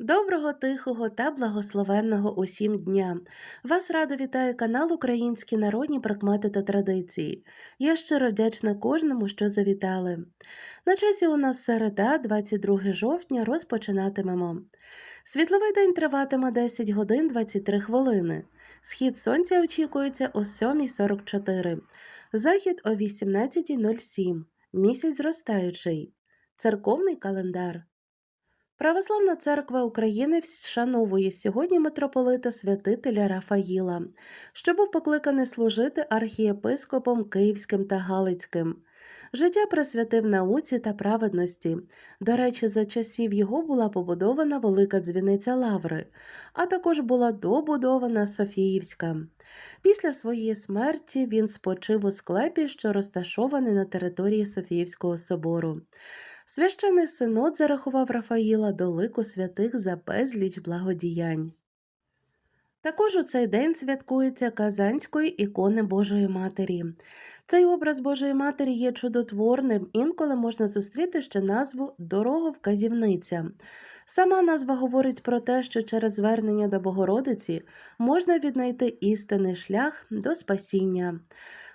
Доброго, тихого та благословенного усім дня! Вас радо вітає канал Українські народні прикмети та традиції. Я щиро вдячна кожному, що завітали. На часі у нас середа, 22 жовтня, розпочинатимемо. Світловий день триватиме 10 годин 23 хвилини. Схід сонця очікується о 7.44, захід о 18.07, місяць зростаючий. Церковний календар. Православна церква України вшановує сьогодні митрополита святителя Рафаїла, що був покликаний служити архієпископом Київським та Галицьким. Життя присвятив науці та праведності. До речі, за часів його була побудована велика дзвіниця Лаври, а також була добудована Софіївська. Після своєї смерті він спочив у склепі, що розташований на території Софіївського собору. Священий синод зарахував Рафаїла до лику святих за безліч благодіянь. Також у цей день святкується Казанської ікони Божої Матері. Цей образ Божої Матері є чудотворним, інколи можна зустріти ще назву Дороговказівниця. Сама назва говорить про те, що через звернення до Богородиці можна віднайти істинний шлях до спасіння.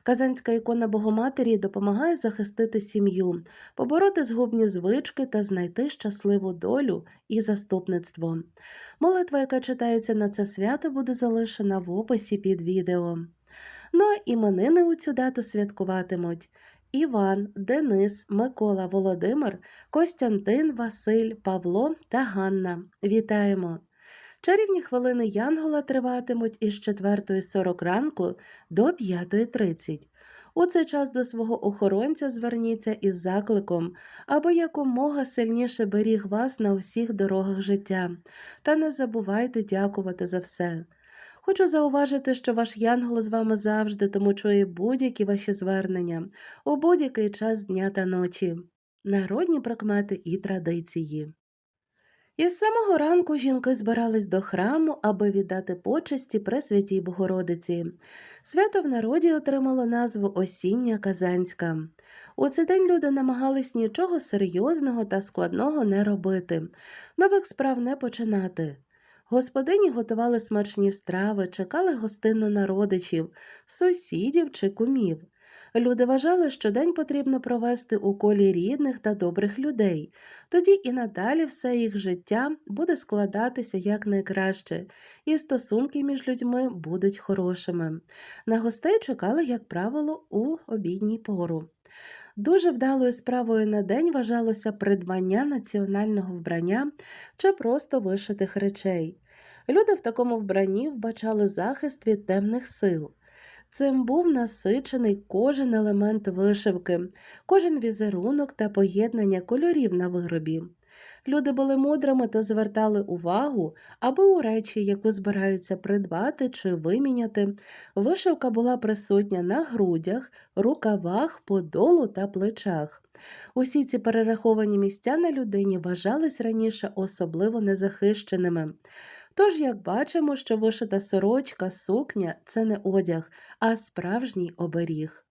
Казанська ікона Богоматері допомагає захистити сім'ю, побороти згубні звички та знайти щасливу долю і заступництво. Молитва, яка читається на це свято, буде залишена в описі під відео. Ну а іменини у цю дату святкуватимуть Іван, Денис, Микола, Володимир, Костянтин, Василь, Павло та Ганна. Вітаємо! Чарівні хвилини Янгола триватимуть із 4.40 ранку до 5.30. У цей час до свого охоронця зверніться із закликом, аби якомога сильніше беріг вас на усіх дорогах життя, та не забувайте дякувати за все. Хочу зауважити, що ваш янгол з вами завжди, тому чує будь-які ваші звернення у будь-який час дня та ночі, народні прикмети і традиції. Із самого ранку жінки збирались до храму, аби віддати почесті Пресвятій Богородиці. Свято в народі отримало назву Осіння Казанська. У цей день люди намагались нічого серйозного та складного не робити, нових справ не починати. Господині готували смачні страви, чекали гостинно на родичів, сусідів чи кумів. Люди вважали, що день потрібно провести у колі рідних та добрих людей, тоді і надалі все їх життя буде складатися якнайкраще, і стосунки між людьми будуть хорошими. На гостей чекали, як правило, у обідній пору. Дуже вдалою справою на день вважалося придбання національного вбрання чи просто вишитих речей. Люди в такому вбранні вбачали захист від темних сил. Цим був насичений кожен елемент вишивки, кожен візерунок та поєднання кольорів на виробі. Люди були мудрими та звертали увагу, аби у речі, яку збираються придбати чи виміняти, вишивка була присутня на грудях, рукавах, подолу та плечах. Усі ці перераховані місця на людині вважались раніше особливо незахищеними. Тож, як бачимо, що вишита сорочка, сукня це не одяг, а справжній оберіг.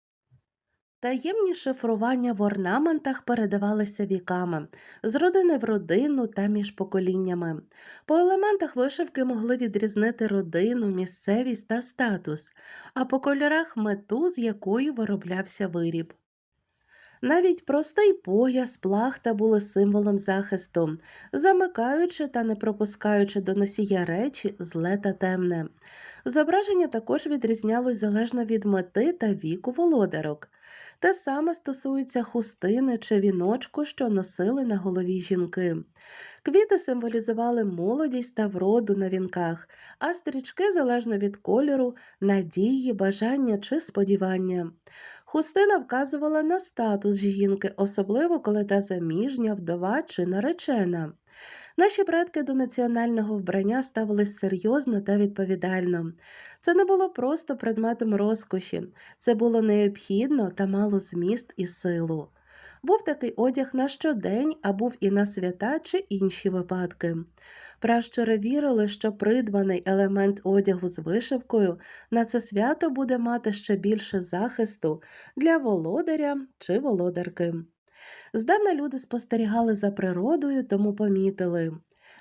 Таємні шифрування в орнаментах передавалися віками, з родини в родину та між поколіннями. По елементах вишивки могли відрізнити родину, місцевість та статус, а по кольорах мету, з якою вироблявся виріб. Навіть простий пояс, плахта були символом захисту, замикаючи та не пропускаючи до носія речі зле та темне. Зображення також відрізнялось залежно від мети та віку володарок. Те саме стосується хустини чи віночку, що носили на голові жінки. Квіти символізували молодість та вроду на вінках, а стрічки, залежно від кольору, надії, бажання чи сподівання. Хустина вказувала на статус жінки, особливо коли та заміжня, вдова чи наречена. Наші предки до національного вбрання ставились серйозно та відповідально. Це не було просто предметом розкоші, це було необхідно та мало зміст і силу. Був такий одяг на щодень, а був і на свята чи інші випадки. Пращури вірили, що придбаний елемент одягу з вишивкою на це свято буде мати ще більше захисту для володаря чи володарки. Здавна люди спостерігали за природою, тому помітили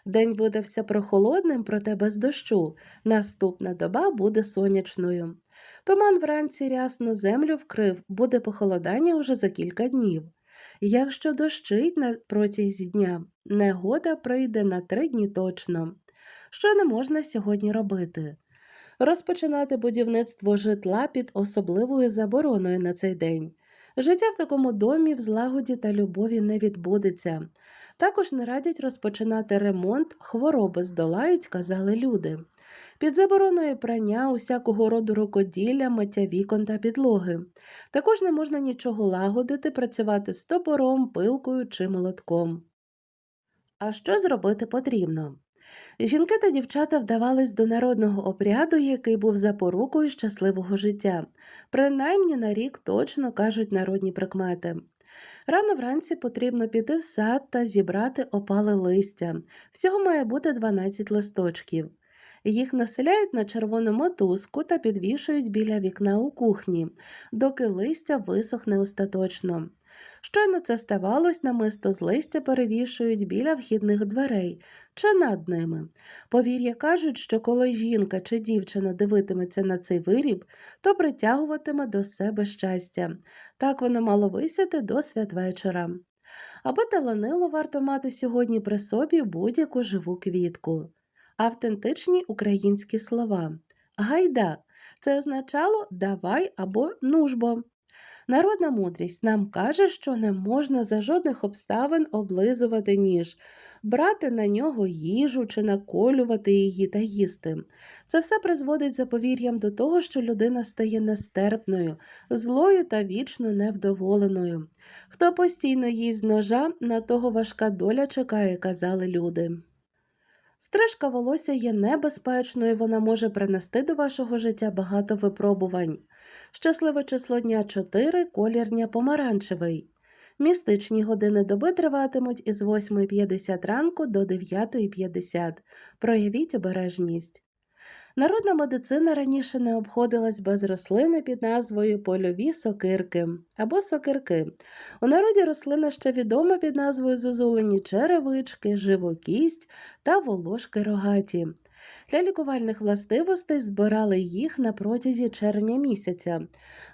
День видався прохолодним, проте без дощу. Наступна доба буде сонячною. Туман вранці рясно землю вкрив, буде похолодання уже за кілька днів. Якщо дощить на протязі дня, негода прийде на три дні точно. Що не можна сьогодні робити? Розпочинати будівництво житла під особливою забороною на цей день. Життя в такому домі в злагоді та любові не відбудеться. Також не радять розпочинати ремонт, хвороби здолають, казали люди. Під забороною прання усякого роду рукоділля, миття вікон та підлоги. Також не можна нічого лагодити, працювати з топором, пилкою чи молотком. А що зробити потрібно? Жінки та дівчата вдавались до народного обряду, який був запорукою щасливого життя. Принаймні на рік точно кажуть народні прикмети. Рано вранці потрібно піти в сад та зібрати опале листя. Всього має бути 12 листочків. Їх населяють на червону мотузку та підвішують біля вікна у кухні, доки листя висохне остаточно. Щойно це ставалось, намисто з листя перевішують біля вхідних дверей чи над ними. Повір'я кажуть, що коли жінка чи дівчина дивитиметься на цей виріб, то притягуватиме до себе щастя. Так воно мало висяти до святвечора. Аби таланило варто мати сьогодні при собі будь-яку живу квітку. Автентичні українські слова. Гайда це означало давай або нужбо. Народна мудрість нам каже, що не можна за жодних обставин облизувати ніж, брати на нього їжу чи наколювати її та їсти. Це все призводить за повір'ям до того, що людина стає нестерпною, злою та вічно невдоволеною. Хто постійно їсть ножа, на того важка доля чекає, казали люди. Стрижка волосся є небезпечною, вона може принести до вашого життя багато випробувань. Щасливе число дня 4, колір дня помаранчевий. Містичні години доби триватимуть із 8.50 ранку до 9.50. Проявіть обережність. Народна медицина раніше не обходилась без рослини під назвою польові сокирки або сокирки. У народі рослина ще відома під назвою зозулені черевички, живокість та волошки рогаті. Для лікувальних властивостей збирали їх на протязі червня місяця.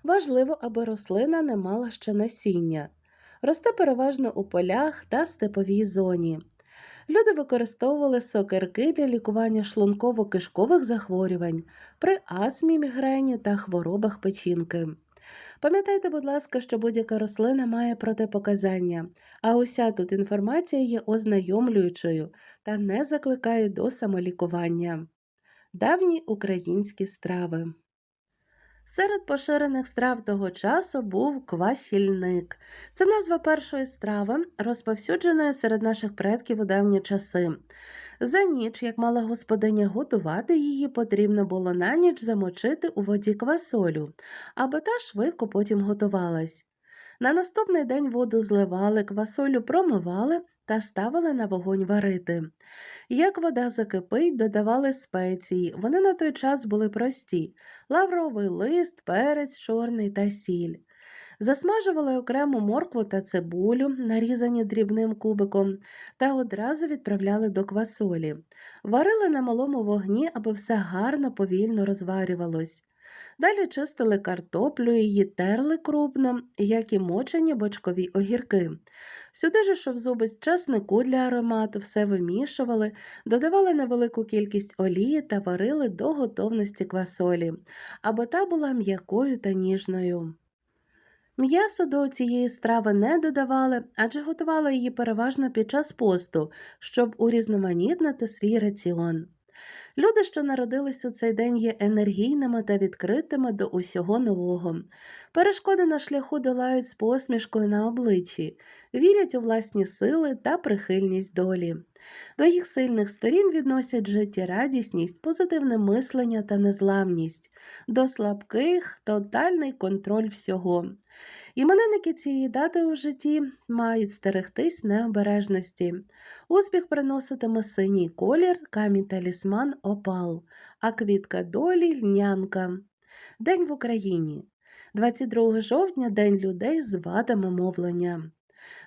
Важливо, аби рослина не мала ще насіння. Росте переважно у полях та степовій зоні. Люди використовували сокирки для лікування шлунково-кишкових захворювань при астмі, мігрені та хворобах печінки. Пам'ятайте, будь ласка, що будь-яка рослина має протипоказання, а уся тут інформація є ознайомлюючою та не закликає до самолікування. Давні українські страви. Серед поширених страв того часу був квасільник. Це назва першої страви, розповсюдженої серед наших предків у давні часи. За ніч, як мала господиня готувати її, потрібно було на ніч замочити у воді квасолю, аби та швидко потім готувалась. На наступний день воду зливали, квасолю промивали та ставили на вогонь варити. Як вода закипить, додавали спеції. Вони на той час були прості лавровий лист, перець чорний та сіль. Засмажували окремо моркву та цибулю, нарізані дрібним кубиком, та одразу відправляли до квасолі. Варили на малому вогні, аби все гарно повільно розварювалось. Далі чистили картоплю, її терли крупно, як і мочені бочкові огірки. Сюди ж йшов зубець часнику для аромату, все вимішували, додавали невелику кількість олії та варили до готовності квасолі, аби та була м'якою та ніжною. М'ясо до цієї страви не додавали, адже готували її переважно під час посту, щоб урізноманітнити свій раціон. Люди, що народились у цей день, є енергійними та відкритими до усього нового. Перешкоди на шляху долають з посмішкою на обличчі, вірять у власні сили та прихильність долі. До їх сильних сторін відносять життєрадісність, позитивне мислення та незламність, до слабких тотальний контроль всього. Іменинники цієї дати у житті мають стерегтись необережності. Успіх приноситиме синій колір, камінь талісман опал, а квітка долі льнянка. День в Україні. 22 жовтня День людей з вадами мовлення.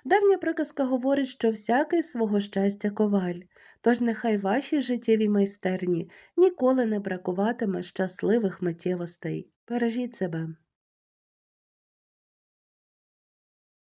Давня приказка говорить, що всякий свого щастя коваль. Тож нехай вашій життєвій майстерні ніколи не бракуватиме щасливих миттєвостей. Бережіть себе.